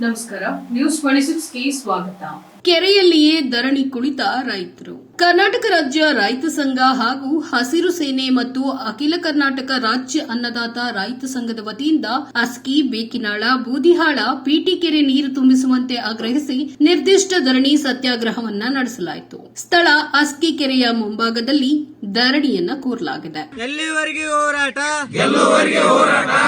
ನಮಸ್ಕಾರ. News twenty ಸಿಕ್ಸ್ಗೆ ಸ್ವಾಗತ. ಕೆರೆಯಲ್ಲಿಯೇ ಧರಣಿ ಕುಳಿತ ರೈತರು. ಕರ್ನಾಟಕ ರಾಜ್ಯ ರೈತ ಸಂಘ ಹಾಗೂ ಹಸಿರು ಸೇನೆ ಮತ್ತು ಅಖಿಲ ಕರ್ನಾಟಕ ರಾಜ್ಯ ಅನ್ನದಾತ ರೈತ ಸಂಘದ ವತಿಯಿಂದ ಅಸ್ಕಿ ಬೇಕಿನಾಳ ಬೂದಿಹಾಳ ಪಿಟಿಕೆರೆ ನೀರು ತುಂಬಿಸುವಂತೆ ಆಗ್ರಹಿಸಿ ನಿರ್ದಿಷ್ಟ ಧರಣಿ ಸತ್ಯಾಗ್ರಹವನ್ನ ನಡೆಸಲಾಯಿತು. ಸ್ಥಳ ಅಸ್ಕಿ ಕೆರೆಯ ಮುಂಭಾಗದಲ್ಲಿ ಧರಣಿಯನ್ನ ಕೂರಲಾಗಿದೆ. ಎಲ್ಲಿವರೆಗೆ ಹೋರಾಟ? ಈ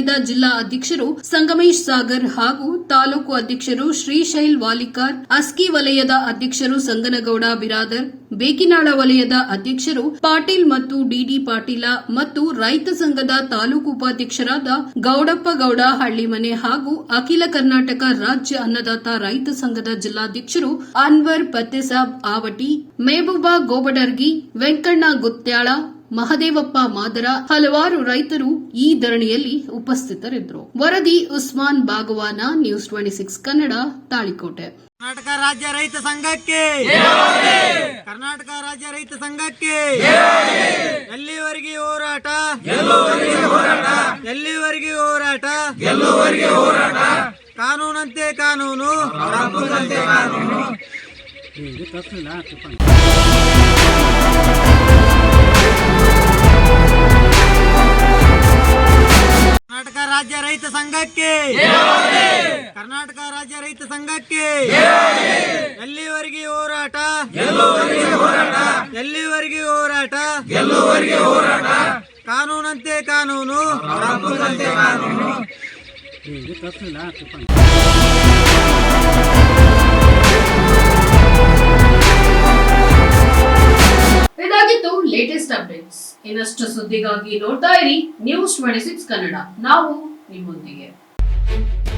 ಮಾತನಾಡಿದ ಜಿಲ್ಲಾ ಅಧ್ಯಕ್ಷರು ಸಂಗಮೇಶ್ ಸಾಗರ್ ಹಾಗೂ ತಾಲೂಕು ಅಧ್ಯಕ್ಷರು ಶ್ರೀಶೈಲ್ ವಾಲಿಕಾರ್, ಅಸ್ಕಿ ವಲಯದ ಅಧ್ಯಕ್ಷರು ಸಂಗನಗೌಡ ಬಿರಾದರ್, ಬೇಕಿನಾಳ ವಲಯದ ಅಧ್ಯಕ್ಷರು ಪಾಟೀಲ್ ಮತ್ತು ಡಿಡಿ ಪಾಟೀಲ ಮತ್ತು ರೈತ ಸಂಘದ ತಾಲೂಕು ಉಪಾಧ್ಯಕ್ಷರಾದ ಗೌಡಪ್ಪ ಗೌಡ ಹಳ್ಳಿಮನೆ ಹಾಗೂ ಅಖಿಲ ಕರ್ನಾಟಕ ರಾಜ್ಯ ಅನ್ನದಾತ ರೈತ ಸಂಘದ ಜಿಲ್ಲಾಧ್ಯಕ್ಷರು ಅನ್ವರ್ ಪತ್ತೆಸಾಬ್ ಆವಟಿ, ಮೇಬೂಬಾ ಗೋಬಡರ್ಗಿ, ವೆಂಕಣ್ಣ ಗುತ್ಯಾಳ ಮಹದೇವಪ್ಪ ಮಾದರ ಹಲವಾರು ರೈತರು ಈ ಧರಣಿಯಲ್ಲಿ ಉಪಸ್ಥಿತರಿದ್ದರು. ವರದಿ Usman Bagwan news twenty six Kannada Talikote. Karnataka ರಾಜ್ಯ ರೈತ ಸಂಘಕ್ಕೆ. ಕರ್ನಾಟಕ ರಾಜ್ಯ ರೈತ ಸಂಘಕ್ಕೆ. ಎಲ್ಲಿವರೆಗೆ ಹೋರಾಟ? ಎಲ್ಲಿವರೆಗೆ ಹೋರಾಟ? ಹೋರಾಟ ಕಾನೂನಂತೆ ಕಾನೂನು. ಕರ್ನಾಟಕ ರಾಜ್ಯ ರೈತ ಸಂಘಕ್ಕೆ. ಕರ್ನಾಟಕ ರಾಜ್ಯ ರೈತ ಸಂಘಕ್ಕೆ. ಎಲ್ಲಿವರೆಗೆ ಹೋರಾಟ? ಎಲ್ಲಿವರೆಗೆ ಹೋರಾಟ? ಕಾನೂನಂತೆ ಕಾನೂನು. ಇದಾಗಿತ್ತು ಲೇಟೆಸ್ಟ್ ಅಪ್ಡೇಟ್ಸ್ ಇನ್ನಷ್ಟು ಸುದ್ದಿಗಾಗಿ ನೋಡ್ತಾ ಇರಿ ನ್ಯೂಸ್ ಟ್ವೆಂಟಿ ಸಿಕ್ಸ್ ಕನ್ನಡ. ನಾವು नहीं होती है।